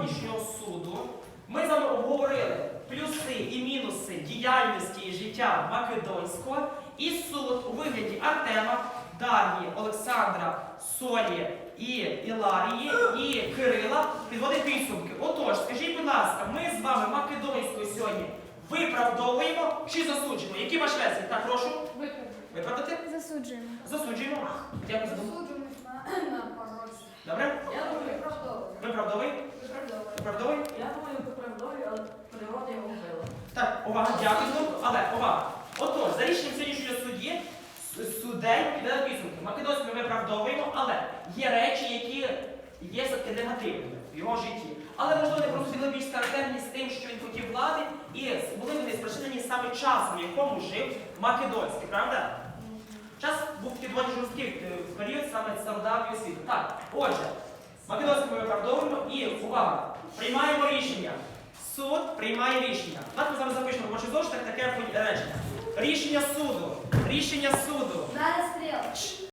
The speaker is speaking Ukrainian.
сьогоднішнього суду ми з вами обговорили плюси і мінуси діяльності і життя Македонського, і суд у вигляді Артема, Дар'ї, Олександра, Солі і Іларії і Кирила підводить підсумки. Отож, скажіть, будь ласка, ми з вами Македонською сьогодні виправдовуємо чи засуджуємо? Які ваші версії? Так, прошу. Виправдати? Засуджуємо. Засуджуємо. Дякую за думку. Засуджуємо. Я думаю, виправдовую, але природа його вбила. Так, увага, дякую. знову. Але увага. Отож, за рішенням сьогоднішнього судді, с- суддей піде підсумки. Македонську ми виправдовуємо, але є речі, які є все-таки негативними в його житті. Але можливо не просто більш характерні з тим, що він хотів влади, і були вони спричинені саме часом, в якому жив Македонський, правда? Час був доволі жорсткий е, період саме стародавнього світу. Так, отже, Македонську ми виправдовуємо і увага! Приймаємо рішення. Суд приймає рішення. Давайте зараз запишемо робочий зошиток таке речення. Рішення суду. Рішення суду.